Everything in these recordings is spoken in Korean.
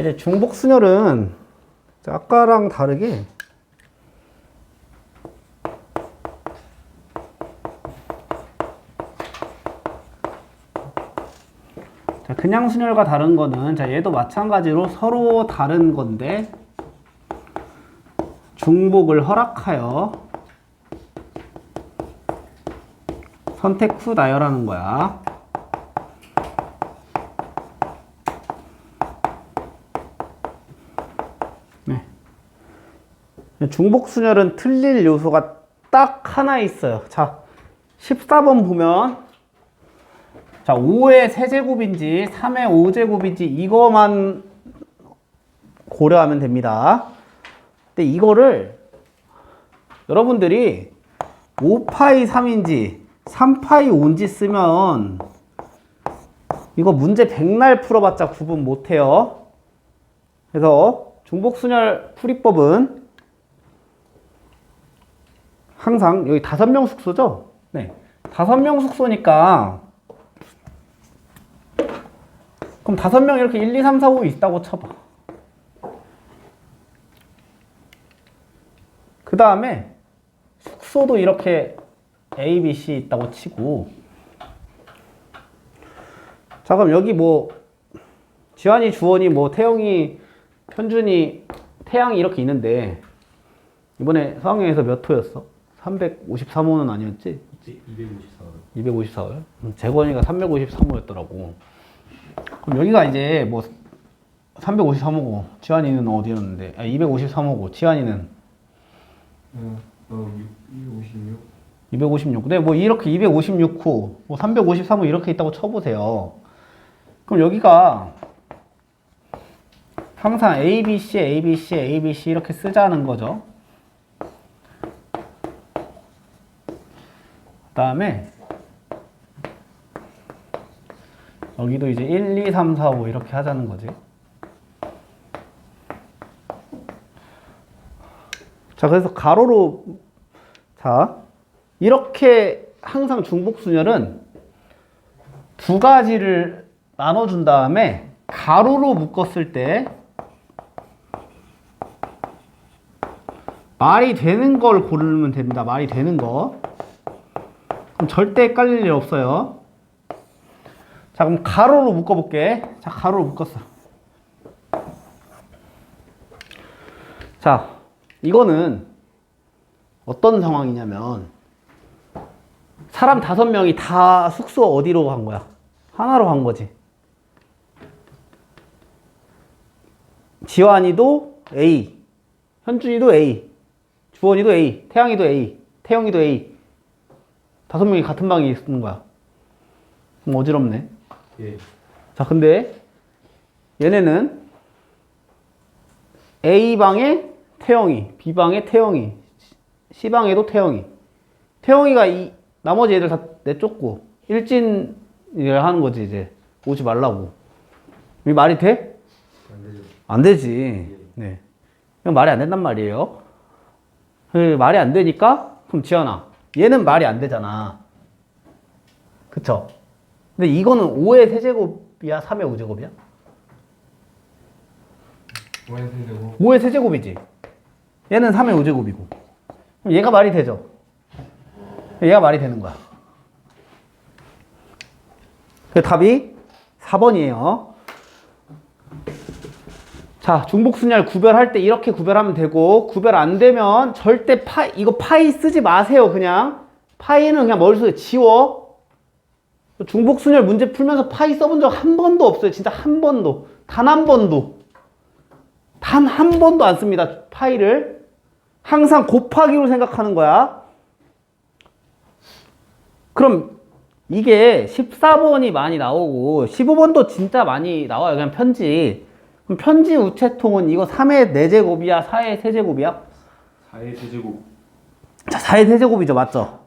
자, 이제 중복 순열은 자, 아까랑 다르게 자, 그냥 순열과 다른 거는 자, 얘도 마찬가지로 서로 다른 건데 중복을 허락하여 선택 후 나열하는 거야. 중복 순열은 틀릴 요소가 딱 하나 있어요. 자, 14번 보면 자, 5의 세제곱인지 3의 5제곱인지 이거만 고려하면 됩니다. 근데 이거를 여러분들이 5파이 3인지 3파이 5인지 쓰면 이거 문제 백날 풀어봤자 구분 못해요. 그래서 중복순열 풀이법은 항상 여기 다섯 명 숙소죠? 네. 다섯 명 숙소니까 그럼 다섯 명 이렇게 1, 2, 3, 4, 5 있다고 쳐봐. 그 다음에 숙소도 이렇게 A, B, C 있다고 치고 자 그럼 여기 뭐 지환이, 주원이, 뭐 태영이, 현준이, 태양이 이렇게 있는데 이번에 서학여에서 몇 호였어? 353호는 아니었지? 254. 254월? 음, 재권이가 353호였더라고. 그럼 여기가 이제 뭐 353호고 지환이는 어디였는데? 아 253호고 지환이는 어, 어, 256. 256. 근데 뭐 이렇게 256호, 뭐 353호 이렇게 있다고 쳐보세요. 그럼 여기가 항상 A, B, C, A, B, C, A, B, C 이렇게 쓰자는 거죠. 다음에 여기도 이제 1, 2, 3, 4, 5 이렇게 하자는 거지. 자, 그래서 가로로 자, 이렇게 항상 중복순열은 두 가지를 나눠준 다음에 가로로 묶었을 때 말이 되는 걸 고르면 됩니다. 말이 되는 거. 절대 헷갈릴 일 없어요. 자, 그럼 가로로 묶어볼게. 자, 가로로 묶었어. 자, 이거는 어떤 상황이냐면 사람 다섯 명이 다 숙소 어디로 간 거야? 하나로 간 거지. 지환이도 A, 현준이도 A, 주원이도 A, 태양이도 A, 태영이도 A. 다섯 명이 같은 방에 있는 거야. 그럼 어지럽네. 예. 자, 근데 얘네는 A 방에 태영이, B 방에 태영이, C 방에도 태영이. 태영이가 이 나머지 애들 다 내쫓고 일진을 하는 거지 이제 오지 말라고. 이 말이 돼? 안 되죠. 안 되지. 네. 이건 말이 안 된단 말이에요. 그 말이 안 되니까 그럼 지현아, 얘는 말이 안 되잖아. 그쵸? 근데 이거는 5의 세제곱이야, 3의 5제곱이야? 5의 세제곱. 5의 세제곱이지. 얘는 3의 5제곱이고. 그럼 얘가 말이 되죠? 얘가 말이 되는 거야. 그 답이 4번이에요. 자, 중복순열 구별할 때 이렇게 구별하면 되고, 구별 안 되면 절대 파이, 이거 파이 쓰지 마세요, 그냥. 파이는 그냥 머릿속에 지워. 중복순열 문제 풀면서 파이 써본 적 한 번도 없어요. 진짜 한 번도. 단 한 번도. 단 한 번도 안 씁니다. 파이를. 항상 곱하기로 생각하는 거야. 그럼 이게 14번이 많이 나오고 15번도 진짜 많이 나와요. 그냥 편지. 그럼 편지 우체통은 이거 3의 4제곱이야? 4의 세제곱이야? 4의 세제곱. 자, 4의 세제곱이죠. 맞죠?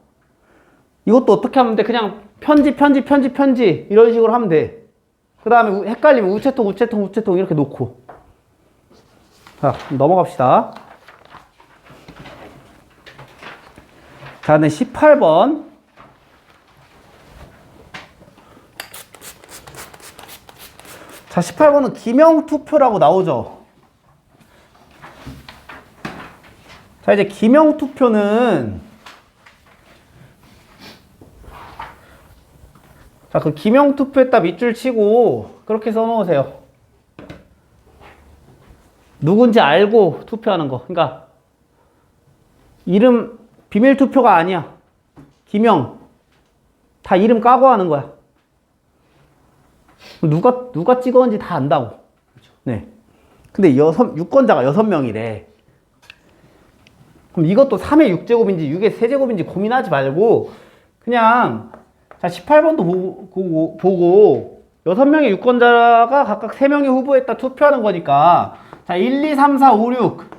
이것도 어떻게 하면 돼? 그냥 편지, 편지, 편지, 편지 이런 식으로 하면 돼. 그 다음에 헷갈리면 우체통, 우체통, 우체통 이렇게 놓고. 자, 넘어갑시다. 자, 근데 18번. 자, 18번은 기명 투표라고 나오죠. 자, 이제 기명 투표는 자, 그 기명 투표에다 밑줄 치고 그렇게 써 놓으세요. 누군지 알고 투표하는 거. 그러니까 이름 비밀 투표가 아니야. 기명 다 이름 까고 하는 거야. 누가 누가 찍었는지 다 안다고. 네. 근데 여섯 유권자가 여섯 명이래. 그럼 이것도 3의 6제곱인지 6의 세제곱인지 고민하지 말고 그냥 자 18번도 보고 보고, 보고 6명의 유권자가 각각 3명의 후보에다 투표하는 거니까 자 1, 2, 3, 4, 5, 6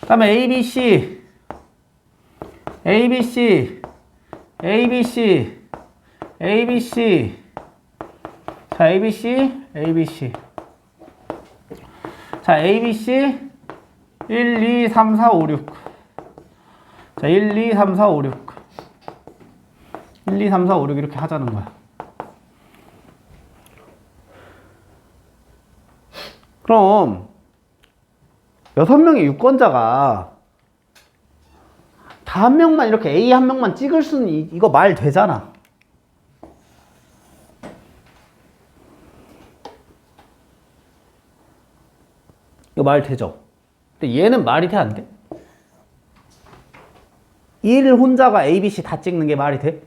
그다음에 A, B, C A, B, C A, B, C A, B, C 자 A, B, C A, B, C 자 A, B, C 1, 2, 3, 4, 5, 6. 자, 1, 2, 3, 4, 5, 6. 1, 2, 3, 4, 5, 6 이렇게 하자는 거야. 그럼, 여섯 명의 유권자가 다 한 명만 이렇게 A 한 명만 찍을 수는 이, 이거 말 되잖아. 말 되죠? 근데 얘는 말이 돼, 안 돼? 1 혼자가 A, B, C 다 찍는 게 말이 돼?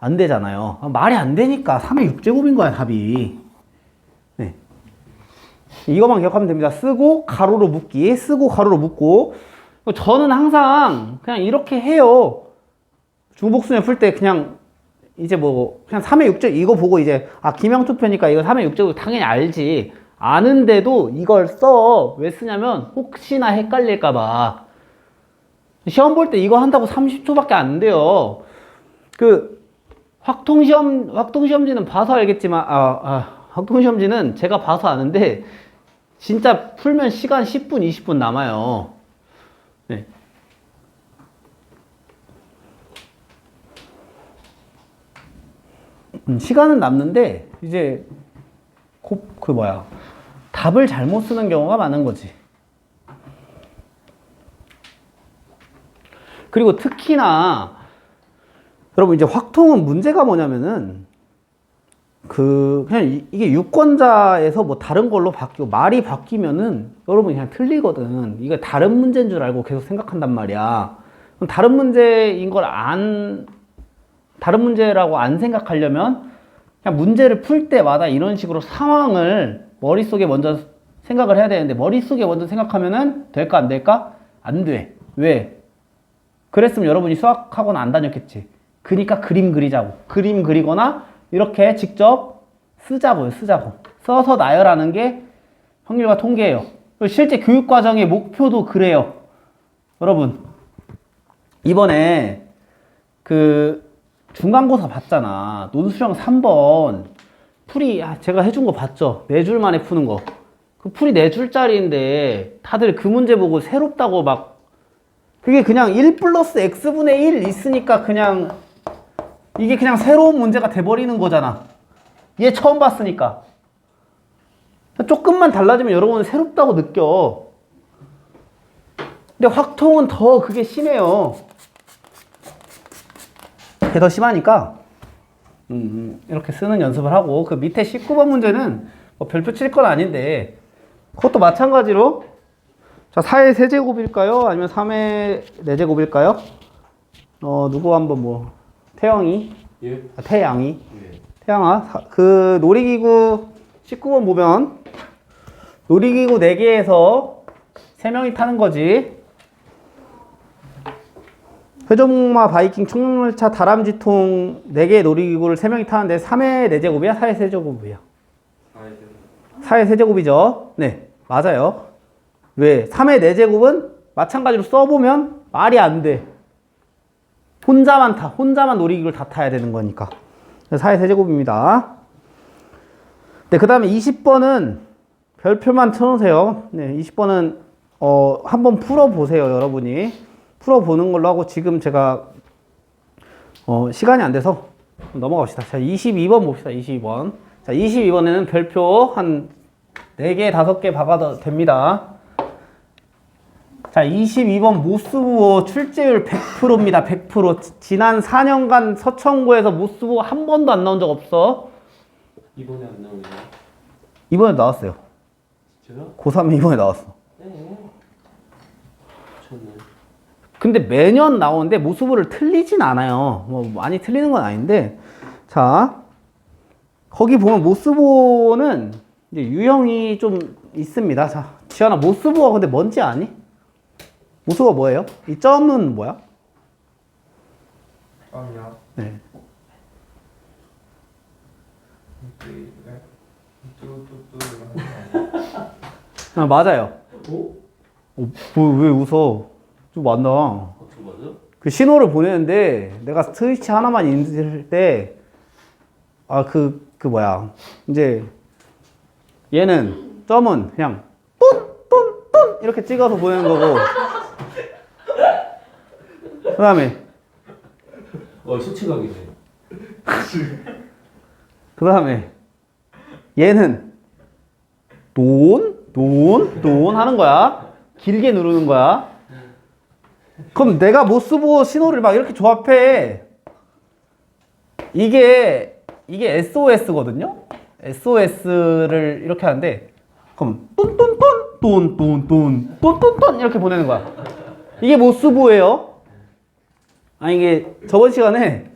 안 되잖아요. 아, 말이 안 되니까 3의 6제곱인 거야, 답이. 네. 이것만 기억하면 됩니다. 쓰고, 가로로 묶기. 쓰고, 가로로 묶고. 저는 항상 그냥 이렇게 해요. 중복순위 풀때 그냥 이제 뭐 그냥 3의 6제 이거 보고 이제 아 기명투표니까 이거 3의 6제곱 당연히 알지. 아는데도 이걸 써. 왜 쓰냐면 혹시나 헷갈릴까 봐. 시험 볼 때 이거 한다고 30초밖에 안 돼요. 그 확통 시험 확통 시험지는 봐서 알겠지만 아, 아 확통 시험지는 제가 봐서 아는데 진짜 풀면 시간 10분 20분 남아요. 네. 음, 시간은 남는데 이제 고, 그 뭐야 답을 잘못 쓰는 경우가 많은 거지. 그리고 특히나 여러분 이제 확통은 문제가 뭐냐면은 그 그냥 이- 이게 유권자에서 뭐 다른 걸로 바뀌고 말이 바뀌면은 여러분 그냥 틀리거든. 이거 다른 문제인 줄 알고 계속 생각한단 말이야. 그럼 다른 문제인 걸 안 다른 문제라고 안 생각하려면 그냥 문제를 풀 때마다 이런 식으로 상황을 머릿속에 먼저 생각을 해야 되는데 머릿속에 먼저 생각하면은 될까 안 될까? 안 돼. 왜? 그랬으면 여러분이 수학학원 안 다녔겠지. 그러니까 그림 그리자고. 그림 그리거나 이렇게 직접 쓰자고요. 쓰자고. 써서 나열하는 게 확률과 통계예요. 실제 교육 과정의 목표도 그래요. 여러분 이번에 그 중간고사 봤잖아. 논수령 3번 풀이 아, 제가 해준 거 봤죠? 네 줄 만에 푸는 거. 그 풀이 네 줄짜리인데 다들 그 문제 보고 새롭다고 막 그게 그냥 1 플러스 x분의 1 있으니까 그냥 이게 그냥 새로운 문제가 돼버리는 거잖아. 얘 처음 봤으니까. 조금만 달라지면 여러분은 새롭다고 느껴. 근데 확통은 더 그게 심해요. 그게 더 심하니까 음, 음, 이렇게 쓰는 연습을 하고 그 밑에 19번 문제는 뭐 별표 칠 건 아닌데 그것도 마찬가지로 자 4의 세제곱일까요? 아니면 3의 4제곱일까요? 어 누구 한번 뭐 태영이 예? 아, 태양이 예. 태양아 사- 그 놀이기구 19번 보면 놀이기구 4개에서 3명이 타는 거지 회전목마 바이킹 충전열차 다람쥐통 4개의 놀이기구를 3명이 타는데 3의 4제곱이야? 4의 세제곱이야? 4의 세제곱이죠 네 맞아요 왜? 3의 4제곱은 마찬가지로 써보면 말이 안 돼 혼자만 타 혼자만 놀이기구를 다 타야 되는 거니까 4의 세제곱입니다 네, 그 다음에 20번은 별표만 쳐놓으세요. 네, 20번은, 어, 한번 풀어보세요, 여러분이. 풀어보는 걸로 하고, 지금 제가, 어, 시간이 안 돼서 넘어갑시다. 자, 22번 봅시다, 22번. 자, 자, 22번에는 별표 한 4개, 5개 박아도 됩니다. 자, 22번 모스부호 출제율 100%입니다. 100%. 지- 지난 4년간 서천고에서 모스부호 한 번도 안 나온 적 없어. 이번에 안 나오네요. 이번에 나왔어요. 진짜요? 고3에 이번에 나왔어. 네. 근데 매년 나오는데 모스부호를 틀리진 않아요. 뭐 많이 틀리는 건 아닌데. 자, 거기 보면 모스부호는 이제 유형이 좀 있습니다. 자, 지현아, 모스부호 근데 뭔지 아니? 모스부호 뭐예요? 이 점은 뭐야? 깜이야. 네. 아, 맞아요. 오? 어, 뭐, 왜 웃어? 좀 맞나? 어? 그 신호를 보내는데 내가 스위치 하나만 있을 때, 아, 그, 그 뭐야. 이제 얘는, 점은 그냥 뚠, 뚠, 뚠 이렇게 찍어서 보내는 거고. 그 다음에, 어, 솔직하게네. 그 다음에 얘는 돈, 돈, 돈 하는 거야. 길게 누르는 거야. 그럼 내가 모스보 신호를 막 이렇게 조합해. 이게 이게 SOS거든요. SOS를 이렇게 하는데 그럼 뚠뚠뚠 뚠뚠뚠 뚠뚠뚠 이렇게 보내는 거야. 이게 모스보예요. 아 이게 저번 시간에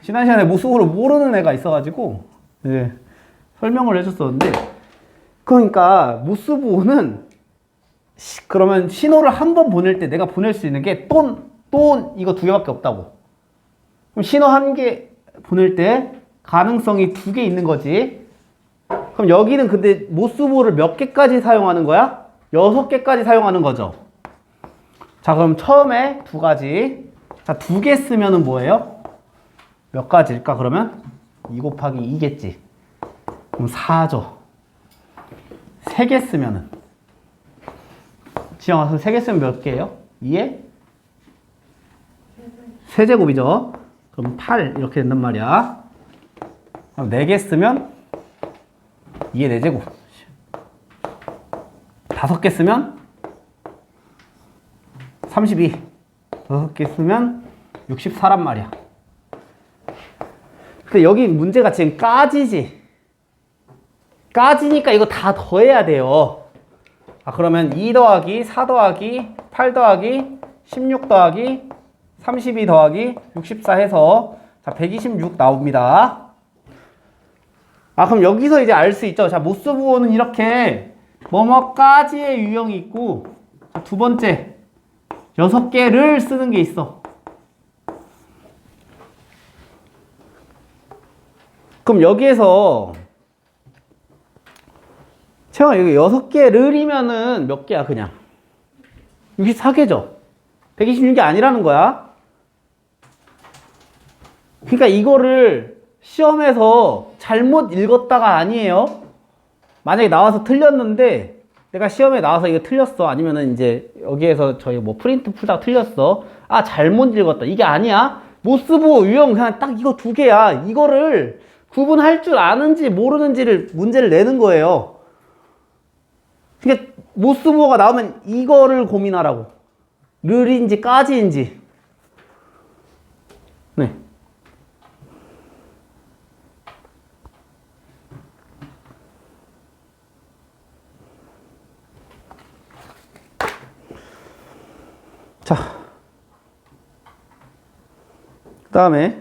지난 시간에 모스보를 모르는 애가 있어가지고 이제 설명을 해줬었는데 그러니까 모스보는 시- 그러면 신호를 한 번 보낼 때 내가 보낼 수 있는 게 돈, 돈 이거 두 개밖에 없다고. 그럼 신호 한 개 보낼 때 가능성이 두 개 있는 거지. 그럼 여기는 근데 모스보를 몇 개까지 사용하는 거야? 여섯 개까지 사용하는 거죠. 자, 그럼 처음에 두 가지. 자, 두 개 쓰면은 뭐예요? 몇 가지일까, 그러면? 2 곱하기 2겠지. 그럼 4죠. 세 개 쓰면은. 지영아, 그럼 세개 쓰면 몇 개예요? 2에? 세제곱이죠. 그럼 8 이렇게 된단 말이야. 그럼 4개 쓰면 2의 4제곱. 5개 쓰면 32. 6개 쓰면 64란 말이야. 근데 여기 문제가 지금 까지지. 까지니까 이거 다 더해야 돼요. 아, 그러면 2 더하기 4 더하기 8 더하기 16 더하기 32 더하기 64 해서 자, 126 나옵니다. 아, 그럼 여기서 이제 알 수 있죠. 자, 모스부호는 이렇게 뭐뭐까지의 유형이 있고 자, 두 번째 여섯 개를 쓰는 게 있어. 그럼 여기에서 채영아 여기 여섯 개를이면은 몇 개야 그냥? 64개죠? 126개 아니라는 거야? 그러니까 이거를 시험에서 잘못 읽었다가 아니에요? 만약에 나와서 틀렸는데 내가 시험에 나와서 이거 틀렸어. 아니면은 이제 여기에서 저희 뭐 프린트 풀다가 틀렸어. 아 잘못 읽었다. 이게 아니야. 모스보 유형 그냥 딱 이거 두 개야. 이거를 구분할 줄 아는지 모르는지를 문제를 내는 거예요 그러니까 모스부호가 나오면 이거를 고민하라고. 르인지 까지인지. 네. 자. 그 다음에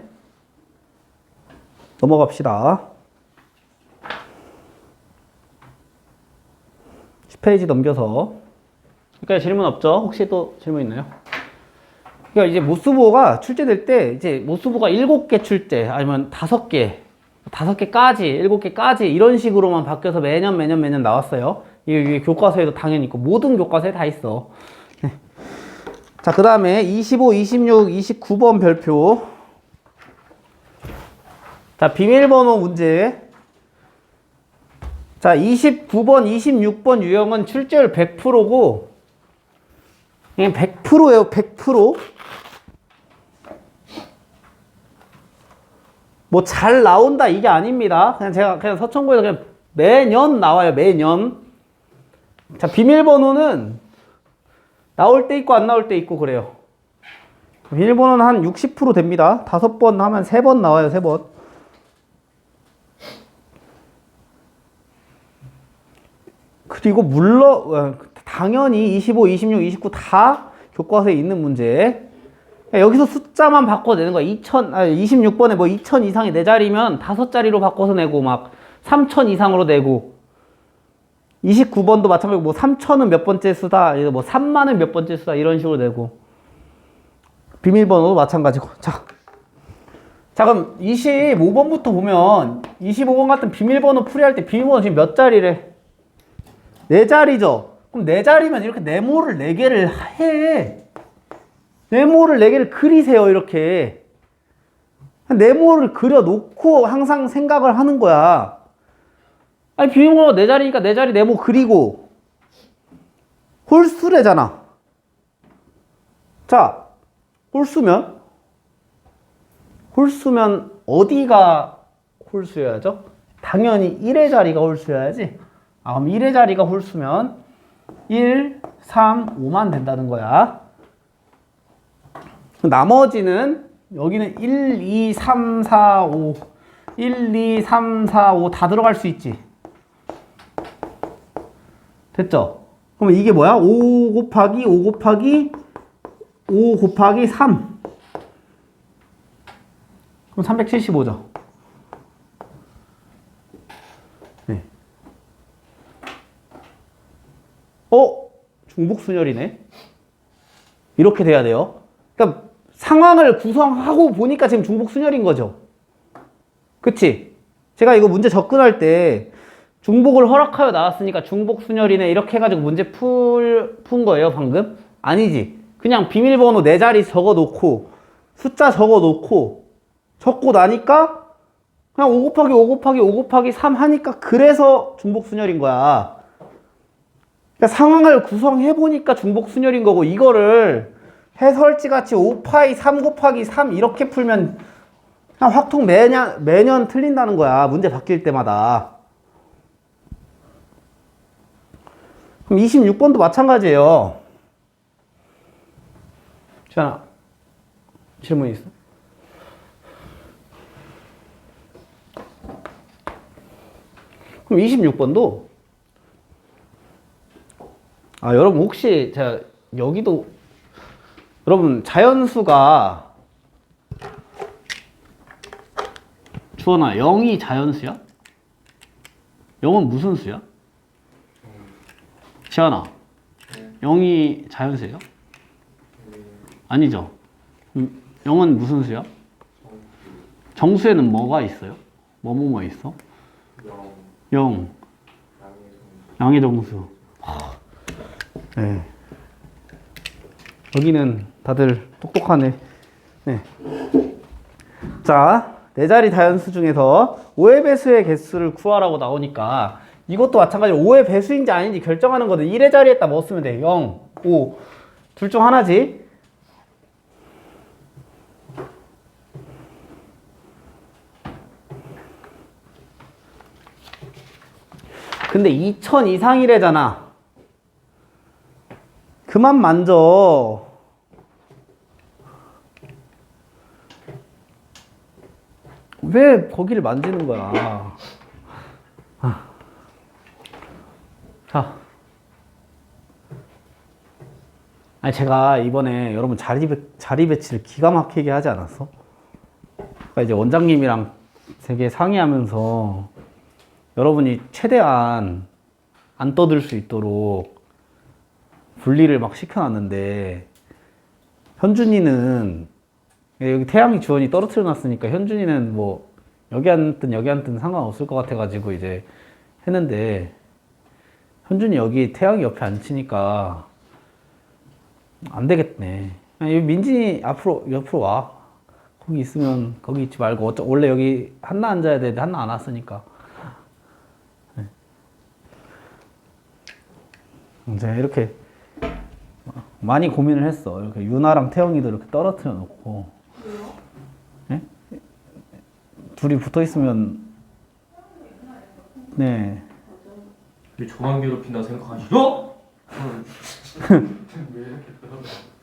넘어갑시다. 10페이지 넘겨서 그러니까 질문 없죠? 혹시 또 질문 있나요? 그러니까 이제 모스부호가 출제될 때 이제 모스부호가 7개 출제 아니면 5개 5개까지 7개까지 이런 식으로만 바뀌어서 매년 매년 매년 나왔어요 이게, 이게 교과서에도 당연히 있고 모든 교과서에 다 있어 네. 자그 다음에 25, 26, 29번 별표 자 비밀번호 문제 자, 29번, 26번 유형은 출제율 100%고, 이게 100%예요, 100%. 뭐 잘 나온다 이게 아닙니다. 그냥 제가 그냥 서천고에서 그냥 매년 나와요. 매년. 자 비밀번호는 나올 때 있고 안 나올 때 있고 그래요. 비밀번호는 한 60% 됩니다. 다섯 번 하면 세 번 나와요. 세 번. 그리고 물론 어, 당연히 25, 26, 29 다 교과서에 있는 문제. 여기서 숫자만 바꿔내는 거야. 2000, 아, 26번에 뭐 2000 이상이 네 자리면 다섯 자리로 바꿔서 내고 막 3000 이상으로 내고 29번도 마찬가지고 뭐 3000은 몇 번째 수다, 뭐 3만은 몇 번째 수다 이런 식으로 내고 비밀번호도 마찬가지고. 자, 자 그럼 25번부터 보면 25번 같은 비밀번호 풀이할 때 비밀번호 지금 몇 자리래? 네 자리죠. 그럼 네 자리면 이렇게 네모를 네 개를 해. 네모를 네 개를 그리세요, 이렇게. 네모를 그려놓고 항상 생각을 하는 거야. 아니, 비밀번호 네 자리니까 네 자리 네모 그리고. 홀수래잖아. 자, 홀수면? 홀수면 어디가 홀수여야죠? 당연히 1의 자리가 홀수여야지. 아, 그럼 1의 자리가 홀수면 1, 3, 5만 된다는 거야. 나머지는 여기는 1, 2, 3, 4, 5 1, 2, 3, 4, 5 다 들어갈 수 있지. 됐죠? 그럼 이게 뭐야? 5 곱하기 5 곱하기 5 곱하기 3 그럼 375죠. 어? 중복순열이네. 이렇게 돼야 돼요. 그러니까 상황을 구성하고 보니까 지금 중복순열인 거죠. 그치? 제가 이거 문제 접근할 때 중복을 허락하여 나왔으니까 중복순열이네 이렇게 해가지고 문제 풀, 푼 거예요 방금? 아니지. 그냥 비밀번호 네 자리 적어놓고 숫자 적어놓고 적고 나니까 그냥 5 곱하기 5 곱하기 5 곱하기 3 하니까 그래서 중복순열인 거야. 그러니까 상황을 구성해 보니까 중복 순열인 거고 이거를 해설지 같이 5파이 3 곱하기 3 이렇게 풀면 그냥 확통 매년 매년 틀린다는 거야. 문제 바뀔 때마다. 그럼 26번도 마찬가지예요. 지현아 질문 있어? 그럼 26번도 아 여러분 혹시 제가 여기도 여러분 자연수가 주원아 0이 자연수야? 0은 무슨 수야? 지현아 0이 자연수예요? 아니죠. 음, 0은 무슨 수야? 정수에는 뭐가 있어요? 뭐뭐 뭐 있어? 0 양의 정수 네. 여기는 다들 똑똑하네. 네. 자, 네 자리 다연수 중에서 5의 배수의 개수를 구하라고 나오니까 이것도 마찬가지로 5의 배수인지 아닌지 결정하는 거는 1의 자리에다 뭐 쓰면 돼? 0, 5. 둘 중 하나지. 근데 2000 이상이래잖아. 그만 만져. 왜 거기를 만지는 거야? 아. 자. 아니, 제가 이번에 여러분 자리, 배, 자리 배치를 기가 막히게 하지 않았어? 그러니까 이제 원장님이랑 되게 상의하면서 여러분이 최대한 안 떠들 수 있도록 분리를 막 시켜놨는데 현준이는 여기 태양이 주원이 떨어뜨려 놨으니까 현준이는 뭐 여기 앉든 여기 앉든 상관없을 것 같아가지고 이제 했는데 현준이 여기 태양이 옆에 앉히니까 안 되겠네. 민진이 앞으로 옆으로 와. 거기 있으면 거기 있지 말고 어차 원래 여기 한나 앉아야 되는데 한나 안 왔으니까. 네. 이제 이렇게 많이 고민을 했어. 이렇게 유나랑 태영이도 이렇게 떨어뜨려 놓고. 예? 둘이 붙어 있으면 네왜 저만 괴롭힌다 생각하시죠?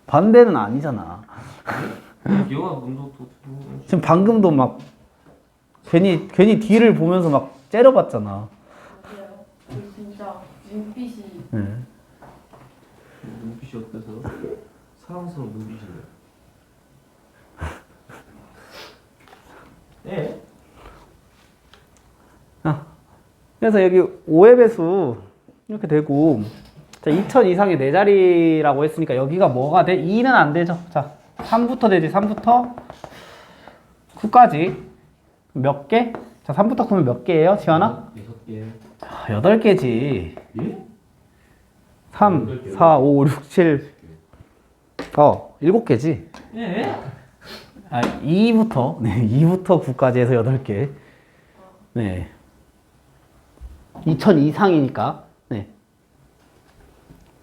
반대는 아니잖아. 얘가 문도 또 지금 방금도 막 괜히 괜히 뒤를 보면서 막 째려봤잖아. 맞아요. 그 진짜 눈빛이 네. 어때서? 사랑스러운 눈빛인데. 예? 그래서 여기 5의 배수 이렇게 되고 자, 2000 이상의 네 자리라고 했으니까 여기가 뭐가 돼? 2는 안 되죠. 자, 3부터 되지. 3부터 9까지 몇 개? 자, 3부터 9면 몇 개예요? 지환아? 여섯 개. 아, 8개지. 예? 3, 4, 5, 6, 7. 어, 7개지. 예? 아, 2부터, 네, 2부터 9까지 해서 8개. 네. 2000 이상이니까, 네.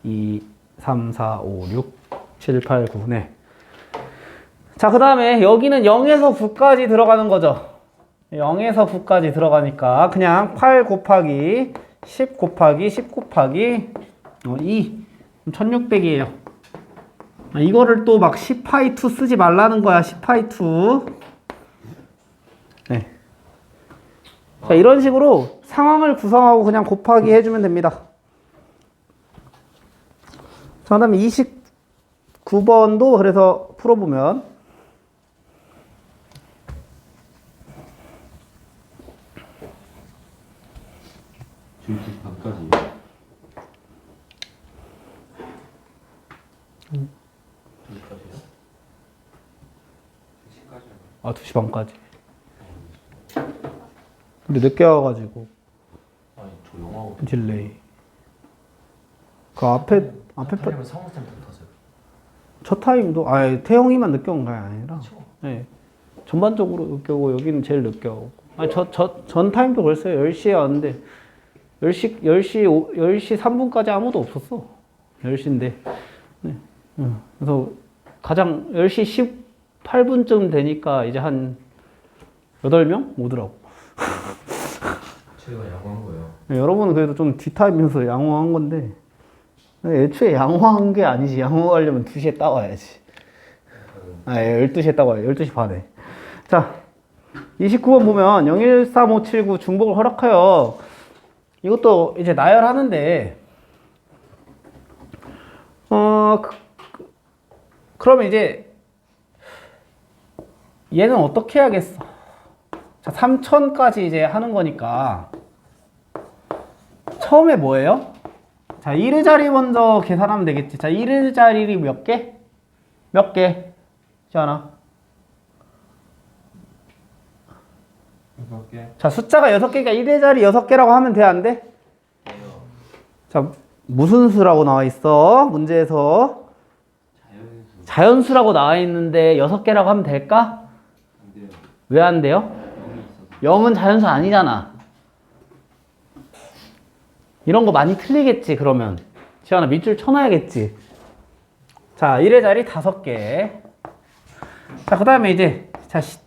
2, 3, 4, 5, 6, 7, 8, 9, 네. 자, 그 다음에 여기는 0에서 9까지 들어가는 거죠. 0에서 9까지 들어가니까 그냥 8 곱하기 10 곱하기 10 곱하기 어, 2. 1600이에요. 아, 이거를 또 막 10파이2 쓰지 말라는 거야, 10파이2. 네. 자, 이런 식으로 상황을 구성하고 그냥 곱하기 해주면 됩니다. 자, 그 다음에 29번도 그래서 풀어보면 음. 아, 2시 반까지. 근데 늦게 와가지고. 아니, 저 영화 딜레이. 그 앞에, 앞에. 파... 첫 타임도, 아 태영이만 늦게 온 게 아니라. 그쵸. 네. 전반적으로 늦게 오고, 여기는 제일 늦게 오고. 아니, 저, 저, 전 타임도 그랬어요. 10시에 왔는데, 10시, 10시, 10시 3분까지 아무도 없었어. 10시인데. 그래서 가장 10시 18분쯤 되니까 이제 한 8명 오더라고. 제가 야구한 거예요. 네, 여러분은 그래도 좀 뒷타임이면서 양호한 건데 애초에 양호한 게 아니지. 양호하려면 2시에 따와야지. 아, 예, 12시에 따와요. 12시 반에. 자 29번 보면 013579 중복을 허락하여 이것도 이제 나열하는데 어 그, 그러면 이제 얘는 어떻게 해야겠어 자 3000까지 이제 하는 거니까 처음에 뭐예요? 자, 1의 자리 먼저 계산하면 되겠지. 자, 1의 자리 몇 개? 몇 개? 개. 자, 숫자가 6개니까 1의 자리 6개라고 하면 돼, 안 돼? 자, 무슨 수라고 나와 있어? 문제에서. 자연수 자연수라고 나와 있는데 6개라고 하면 될까? 왜 안 돼요? 영이 있어서. 0은 자연수 아니잖아. 이런 거 많이 틀리겠지, 그러면. 지안아, 밑줄 쳐놔야겠지. 자, 1의 자리 5개. 자, 그 다음에 이제, 자, 시-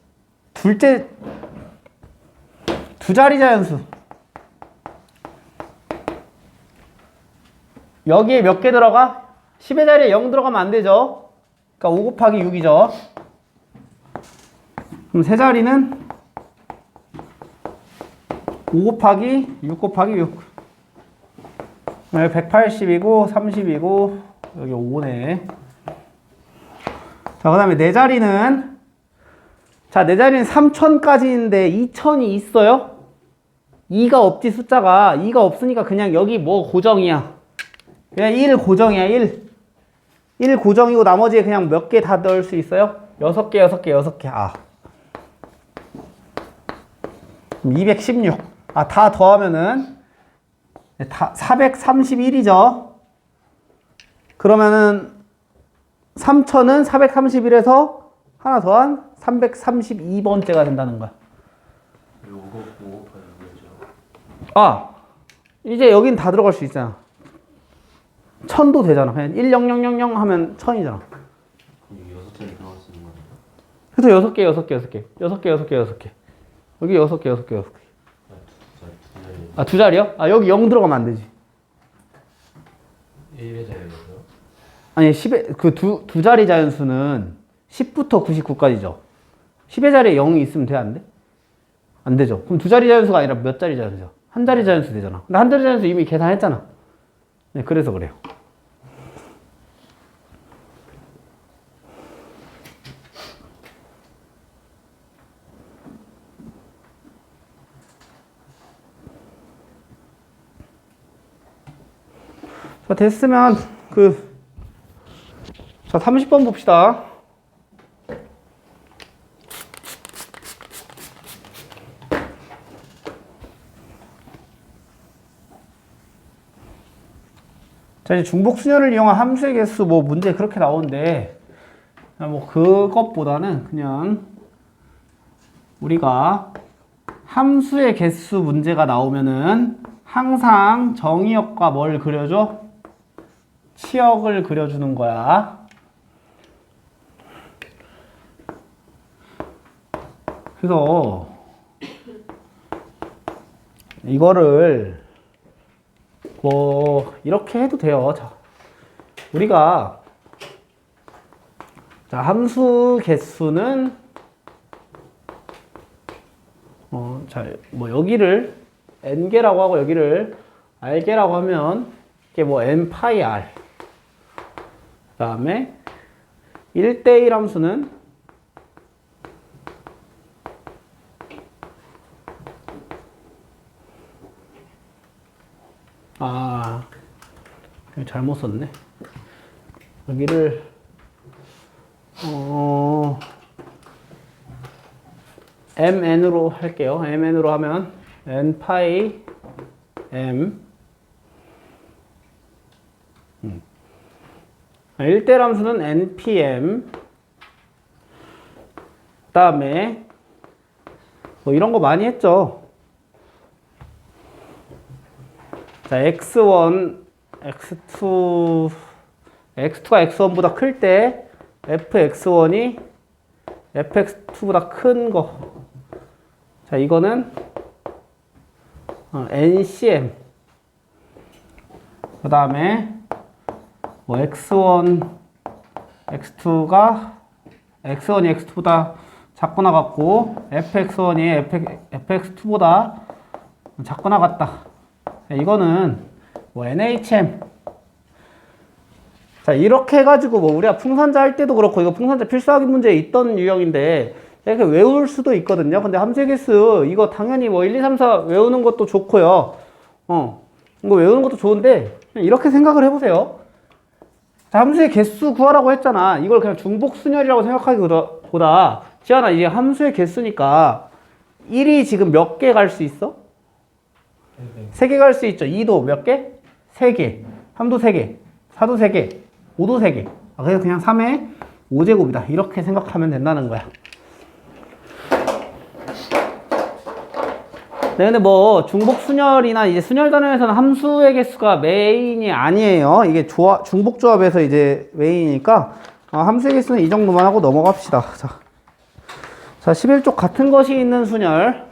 둘째, 두 자리 자연수. 여기에 몇 개 들어가? 10의 자리에 0 들어가면 안 되죠? 그러니까 5 곱하기 6이죠. 그럼 세 자리는 5 곱하기 6 곱하기 6. 여기 180이고 30이고 여기 5네. 자, 그다음에 네 자리는 자, 네 자리는 3000까지인데 2000이 있어요? 2가 없지 숫자가 2가 없으니까 그냥 여기 뭐 고정이야. 그냥 1 고정이야, 1. 1 고정이고 나머지 그냥 몇 개 다 넣을 수 있어요? 6개, 6개, 6개. 아. 216. 아, 다 더하면은 다 431이죠. 그러면은 3000은 431에서 하나 더한 332번째가 된다는 거야. 요거 5 곱하기 6이죠. 아, 이제 여긴 다 들어갈 수 있잖아. 1000도 되잖아. 그냥 10000 하면 1000이잖아. 그럼 여섯 자리 들어갈 수 있는 거예요. 그래서 6개, 6개, 6개. 6개, 6개, 6개. 여기 여섯 개, 여섯 개, 여섯 개. 두 자리. 아, 두 자리요? 아, 여기 0 들어가면 안 되지. 1의 자리에서요? 아니, 10의, 그 두, 두 자리 자연수는 10부터 99까지죠. 10의 자리에 0이 있으면 돼, 안 돼? 안 되죠. 그럼 두 자리 자연수가 아니라 몇 자리 자연수죠? 한 자리 자연수 되잖아. 근데 한 자리 자연수 이미 계산했잖아. 네, 그래서 그래요. 자, 됐으면 그, 자, 30번 봅시다. 자, 이제 중복 순열을 이용한 함수의 개수 뭐 문제 그렇게 나오는데, 아, 뭐 그것보다는 그냥 우리가 함수의 개수 문제가 나오면은 항상 정의역과 뭘 그려줘? 치역을 그려주는 거야. 그래서 이거를 뭐 이렇게 해도 돼요. 자, 우리가 자 함수 개수는 어, 자, 뭐 여기를 n 개라고 하고 여기를 r 개라고 하면 이게 뭐 n 파이 r. 그다음에 1대1 함수는 아, 이거 잘못 썼네. 여기를 어 mn으로 할게요. mn으로 하면 n 파이 m 음. 1대 함수는 npm 그 다음에 뭐 이런 거 많이 했죠. 자, x1, x2, x2가 x1보다 클 때 fx1이 fx2보다 큰 거. 자, 이거는 어, ncm. 그 다음에 뭐 x1, x2가 x1이 x2보다 작거나 같고 fx1이 fx2보다 작거나 같다. 자, 이거는 뭐 NHM 자 이렇게 해가지고 뭐 우리가 풍선자 할 때도 그렇고 이거 풍선자 필수학위 문제에 있던 유형인데 이렇게 외울 수도 있거든요 근데 함수의 개수 이거 당연히 뭐 1, 2, 3, 4 외우는 것도 좋고요 어 이거 외우는 것도 좋은데 이렇게 생각을 해보세요 자, 함수의 개수 구하라고 했잖아 이걸 그냥 중복순열이라고 생각하기보다 지안아 이게 함수의 개수니까 1이 지금 몇 개 갈 수 있어? 세개갈 수 있죠. 2도 몇 개? 3개. 3도 3개. 4도 3개. 5도 3개. 아, 그래서 그냥 3의 5제곱이다. 이렇게 생각하면 된다는 거야. 네, 근데 뭐 중복 순열이나 이제 순열 단원에서는 함수의 개수가 메인이 아니에요. 이게 조합, 중복 조합에서 이제 메인이니까 아, 함수의 개수는 이 정도만 하고 넘어갑시다. 자, 자 11쪽 같은 것이 있는 순열.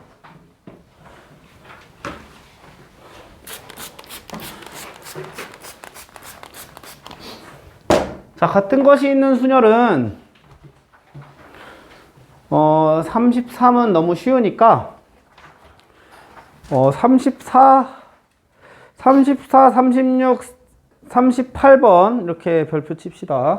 자, 같은 것이 있는 순열은 어, 33은 너무 쉬우니까 어, 34 34, 36, 38번 이렇게 별표 칩시다.